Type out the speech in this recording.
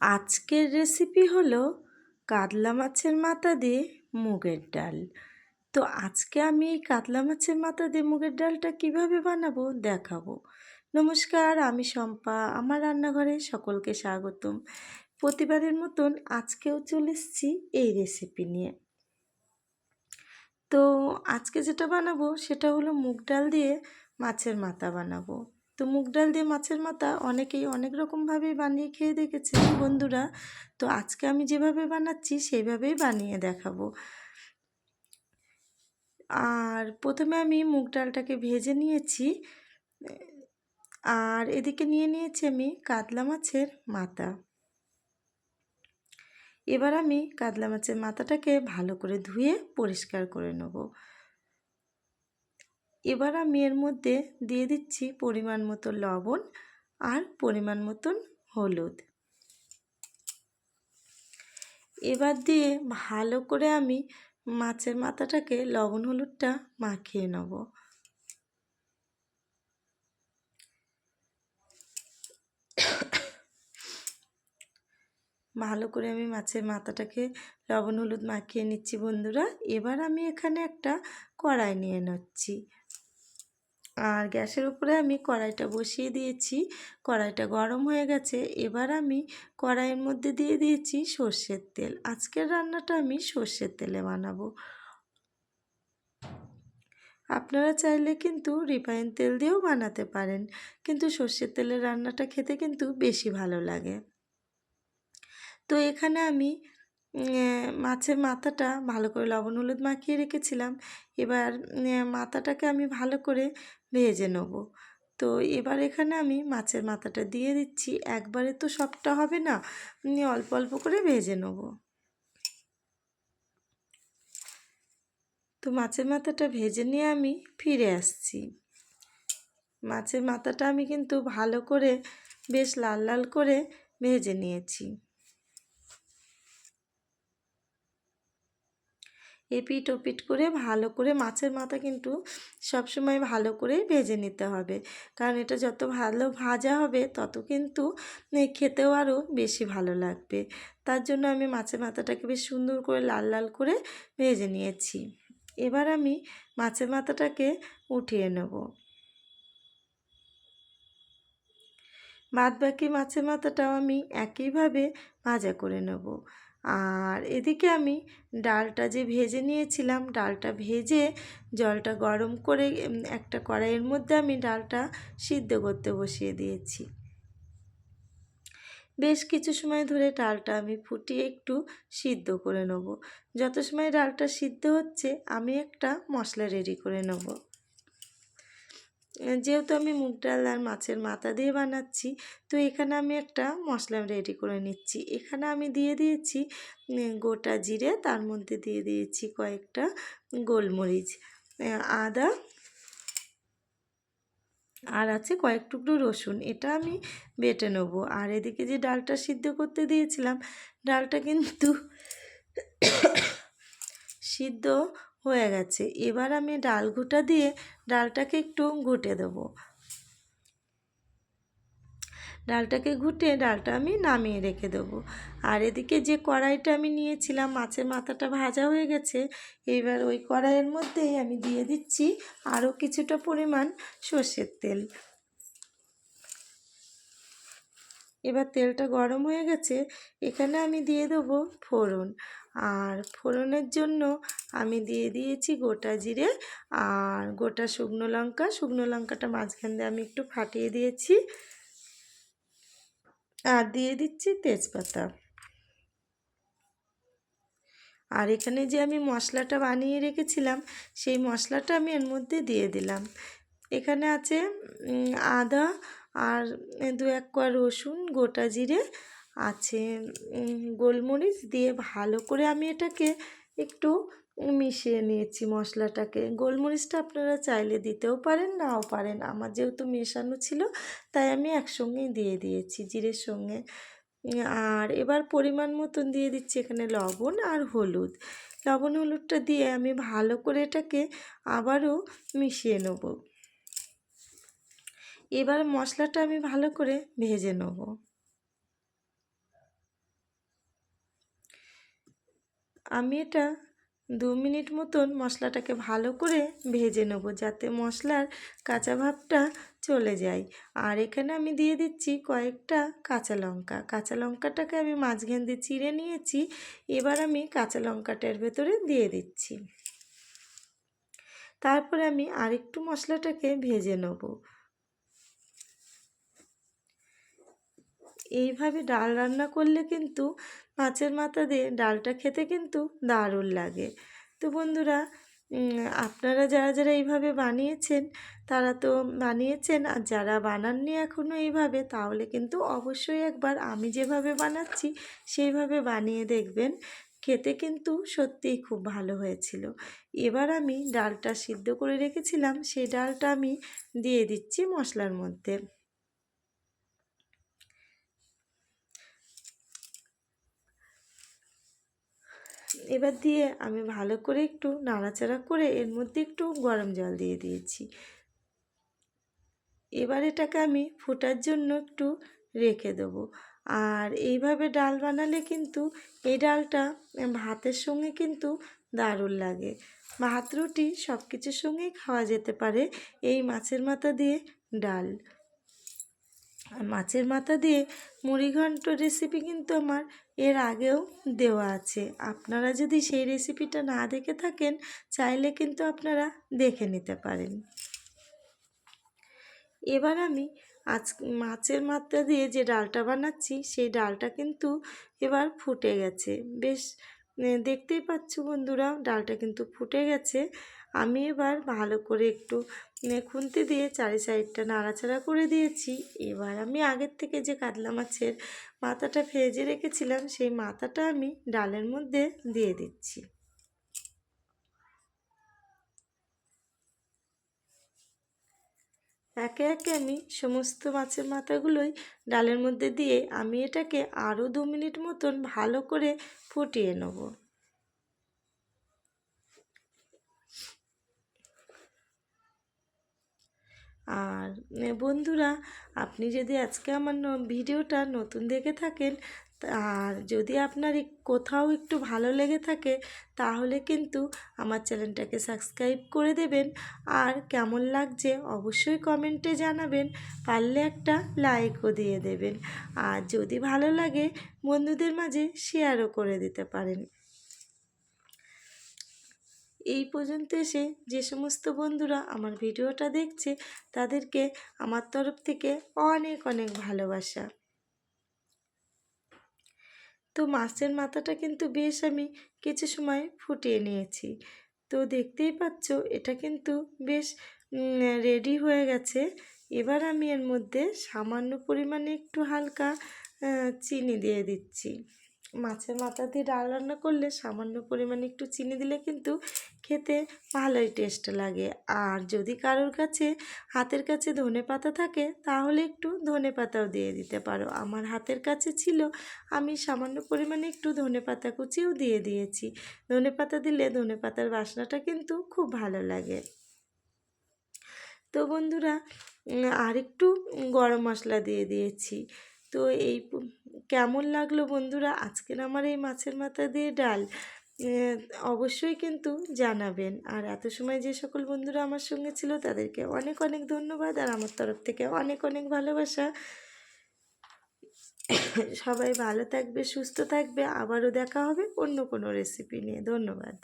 আজকের রেসিপি হলো কাতলা মাছের মাথা দিয়ে মুগের ডাল। তো আজকে আমি এই কাতলা মাছের মাথা দিয়ে মুগের ডালটা কীভাবে বানাবো দেখাবো। নমস্কার, আমি শম্পা, আমার রান্নাঘরে সকলকে স্বাগতম। প্রতিবারের মতন আজকেও চলে এসেছি এই রেসিপি নিয়ে। তো আজকে যেটা বানাবো সেটা হলো মুগ ডাল দিয়ে মাছের মাথা বানাবো। তো মুগ ডাল দিয়ে মাছের মাথা অনেকেই অনেক রকমভাবেই বানিয়ে খেয়ে দেখেছেন বন্ধুরা। তো আজকে আমি যেভাবে বানাচ্ছি সেইভাবেই বানিয়ে দেখাবো। আর প্রথমে আমি মুগ ডালটাকে ভেজে নিয়েছি। আর এদিকে নিয়ে নিয়েছি আমি কাতলা মাছের মাথা। এবার আমি কাতলা মাছের মাথাটাকে ভালো করে ধুয়ে পরিষ্কার করে নেব। এবার আমি এর মধ্যে দিয়ে দিচ্ছি পরিমাণ মতো লবণ আর পরিমাণ মতন হলুদ। এবার দিয়ে ভালো করে আমি মাছের মাথাটাকে লবণ হলুদটা মাখিয়ে নেব। ভালো করে আমি মাছের মাথাটাকে লবণ হলুদ মাখিয়ে নিচ্ছি বন্ধুরা। এবার আমি এখানে একটা কড়াই নিয়ে নিচ্ছি। আর গ্যাসের উপরে আমি কড়াইটা বসিয়ে দিয়েছি। কড়াইটা গরম হয়ে গেছে। এবার আমি কড়াইয়ের মধ্যে দিয়ে দিয়েছি সর্ষের তেল। আজকের রান্নাটা আমি সর্ষের তেলে বানাবো। আপনারা চাইলে কিন্তু রিফাইন তেল দিয়েও বানাতে পারেন, কিন্তু সর্ষের তেলের রান্নাটা খেতে কিন্তু বেশি ভালো লাগে। তো এখানে আমি মাছের মাথাটা ভালো করে লবণ হলুদ মাখিয়ে রেখেছিলাম। এবার মাথাটাকে আমি ভালো করে ভেজে নেব। তো এবার এখানে আমি মাছের মাথাটা দিয়ে দিচ্ছি। একবারে তো সবটা হবে না আমি অল্প অল্প করে ভেজে নেব। তো মাছের মাথাটা ভেজে নিয়ে আমি ফিরে আসছি। মাছের মাথাটা আমি কিন্তু ভালো করে, বেশ লাল লাল করে ভেজে নিয়েছি। এপিট ওপিট করে ভালো করে মাছের মাথা কিন্তু সবসময় ভালো করে ভেজে নিতে হবে। কারণ এটা যত ভালো ভাজা হবে, তত কিন্তু খেতেও আরও বেশি ভালো লাগবে। তার জন্য আমি মাছের মাথাটাকে বেশ সুন্দর করে লাল লাল করে ভেজে নিয়েছি। এবার আমি মাছের মাথাটাকে উঠিয়ে নেব। বাদ বাকি মাছের মাথাটাও আমি একইভাবে ভাজা করে নেব। আর এদিকে আমি ডালটা যে ভেজে নিয়েছিলাম, ডালটা ভেজে জলটা গরম করে একটা কড়াইয়ের মধ্যে আমি ডালটা সিদ্ধ করতে বসিয়ে দিয়েছি। বেশ কিছু সময় ধরে ডালটা আমি ফুটিয়ে একটু সিদ্ধ করে নেব। যত সময় ডালটা সিদ্ধ হচ্ছে, আমি একটা মশলা রেডি করে নেব। যেহেতু আমি মুগ ডাল আর মাছের মাথা দিয়ে বানাচ্ছি, তো এখানে আমি একটা মশলা রেডি করে নিচ্ছি। এখানে আমি দিয়ে দিয়েছি গোটা জিরে, তার মধ্যে দিয়ে দিয়েছি কয়েকটা গোলমরিচ আদা, আর আছে কয়েক টুকরো রসুন। এটা আমি বেটে নেব। আর এদিকে যে ডালটা সিদ্ধ করতে দিয়েছিলাম, ডালটা কিন্তু সিদ্ধ হয়ে গেছে। এবার আমি ডাল ঘুটা দিয়ে ডালটাকে একটু ঘুটে দেবো। ডালটাকে ঘুটে ডালটা আমি নামিয়ে রেখে দেবো। আর এদিকে যে কড়াইটা আমি নিয়েছিলাম, মাছের মাথাটা ভাজা হয়ে গেছে এবার ওই কড়াইয়ের মধ্যেই আমি দিয়ে দিচ্ছি আরও কিছুটা পরিমাণ সর্ষের তেল। এবার তেলটা গরম হয়ে গেছে, এখানে আমি দিয়ে দেবো ফোড়ন। আর ফোড়নের জন্য আমি দিয়ে দিয়েছি গোটা জিরে আর গোটা শুকনো লঙ্কা। শুকনো লঙ্কাটা মাঝখান দিয়ে আমি একটু ফাটিয়ে দিয়েছি। আর দিয়ে দিচ্ছি তেজপাতা। আর এখানে যে আমি মশলাটা বানিয়ে রেখেছিলাম, সেই মশলাটা আমি এর মধ্যে দিয়ে দিলাম। এখানে আছে আদা আর দু এক কোয়া রসুন, গোটা জিরে আছে গোলমরিচ দিয়ে ভালো করে আমি এটাকে একটু মিশিয়ে নিয়েছি মশলাটাকে। গোলমরিচটা আপনারা চাইলে দিতেও পারেন, নাও পারেন। আমার যেহেতু মেশানো ছিল, তাই আমি একসঙ্গেই দিয়ে দিয়েছি জিরের সঙ্গে। আর এবার পরিমাণ মতন দিয়ে দিচ্ছি এখানে লবণ আর হলুদ। লবণ, হলুদটা দিয়ে আমি ভালো করে এটাকে আবারও মিশিয়ে নেব। এবার মশলাটা আমি ভালো করে ভেজে নেব। আমি এটা দু মিনিট মতন মশলাটাকে ভালো করে ভেজে নেব যাতে মশলার কাঁচা ভাবটা চলে যায়। আর এখানে আমি দিয়ে দিচ্ছি কয়েকটা কাঁচা লঙ্কা। কাঁচা লঙ্কাটাকে আমি মাঝখান দিয়ে চিড়ে নিয়েছি। এবার আমি কাঁচা লঙ্কাটার ভেতরে দিয়ে দিচ্ছি। তারপরে আমি আরেকটু মশলাটাকে ভেজে নেব। এইভাবে ডাল রান্না করলে কিন্তু মাছের মাথা দিয়ে ডালটা খেতে কিন্তু দারুণ লাগে। তো বন্ধুরা আপনারা যারা যারা এইভাবে বানিয়েছেন, তারা তো বানিয়েছেন, আর যারা বানাননি এখনও এইভাবে, তাহলে কিন্তু অবশ্যই একবার আমি যেভাবে বানাচ্ছি, সেইভাবে বানিয়ে দেখবেন। খেতে কিন্তু সত্যিই খুব ভালো হয়েছিল। এবার আমি ডালটা সিদ্ধ করে রেখেছিলাম, সেই ডালটা আমি দিয়ে দিচ্ছি মশলার মধ্যে। এবার দিয়ে আমি ভালো করে একটু নাড়াচাড়া করে এর মধ্যে একটু গরম জল দিয়ে দিয়েছি। এবার এটাকে আমি ফোটার জন্য একটু রেখে দেবো। আর এইভাবে ডাল বানালে কিন্তু এই ডালটা ভাতের সঙ্গে কিন্তু দারুণ লাগে। ভাত, রুটি সব কিছুর সঙ্গেই খাওয়া যেতে পারে এই মাছের মাথা দিয়ে ডাল। আর মাছের মাথা দিয়ে মুড়িঘণ্ট রেসিপি কিন্তু আমার এর আগেও দেওয়া আছে। আপনারা যদি সেই রেসিপিটা না দেখে থাকেন, চাইলে কিন্তু আপনারা দেখে নিতে পারেন। এবার আমি আজ, মাছের মাথা দিয়ে যে ডালটা বানাচ্ছি, সেই ডালটা কিন্তু এবার ফুটে গেছে। বেশ দেখতেই পাচ্ছ বন্ধুরা, ডালটা কিন্তু ফুটে গেছে। আমি এবার ভালো করে একটু খুন্তি দিয়ে চারি সাইডটা নাড়াচাড়া করে দিয়েছি। এবার আমি আগের থেকে যে কাতলা মাছের মাথাটা ভেজে রেখেছিলাম, সেই মাথাটা আমি ডালের মধ্যে দিয়ে দিচ্ছি। একে একে আমি সমস্ত মাছের মাথাগুলোই ডালের মধ্যে দিয়ে আমি এটাকে আরও দু মিনিট মতন ভালো করে ফুটিয়ে নেব। আর বন্ধুরা, আপনি যদি আজকে আমার ভিডিওটা নতুন দেখে থাকেন আর যদি আপনার কোথাও একটু ভালো লেগে থাকে, তাহলে কিন্তু আমার চ্যানেলটাকে সাবস্ক্রাইব করে দেবেন। আর কেমন লাগছে অবশ্যই কমেন্টে জানাবেন, পারলে একটা লাইকও দিয়ে দেবেন। আর যদি ভালো লাগে, বন্ধুদের মাঝে শেয়ারও করে দিতে পারেন। এই পর্যন্ত এসে যে সমস্ত বন্ধুরা আমার ভিডিওটা দেখছে, তাদেরকে আমার তরফ থেকে অনেক অনেক ভালোবাসা। তো মাছের মাথাটা কিন্তু বেশ আমি কিছু সময় ফুটিয়ে নিয়েছি। তো দেখতেই পাচ্ছ, এটা কিন্তু বেশ রেডি হয়ে গেছে। এবার আমি এর মধ্যে সামান্য পরিমাণে একটু হালকা চিনি দিয়ে দিচ্ছি। মাছের মাথা দিয়ে ডাল রান্না করলে সামান্য পরিমাণে একটু চিনি দিলে কিন্তু খেতে ভালোই টেস্ট লাগে। আর যদি কারোর কাছে হাতের কাছে ধনে পাতা থাকে, তাহলে একটু ধনে পাতাও দিয়ে দিতে পারো। আমার হাতের কাছে ছিল, আমি সামান্য পরিমাণে একটু ধনে পাতা কুচিও দিয়ে দিয়েছি। ধনে পাতা দিলে ধনে পাতার বাসনাটা কিন্তু খুব ভালো লাগে। তো বন্ধুরা আর একটু গরম মশলা দিয়ে দিয়েছি। তো এই কেমন লাগল বন্ধুরা? আজকের আমার এই মাছের মাথা দিয়ে ডাল। অবশ্যই কিন্তু জানাবেন। আর এত সময় যে সকল বন্ধুরা আমার সঙ্গে ছিল, তাদেরকে অনেক অনেক ধন্যবাদ। আর আমার তরফ থেকে অনেক অনেক ভালোবাসা। সবাই ভালো থাকবে, সুস্থ থাকবে। আবারও দেখা হবে অন্য কোনো রেসিপি নিয়ে। ধন্যবাদ।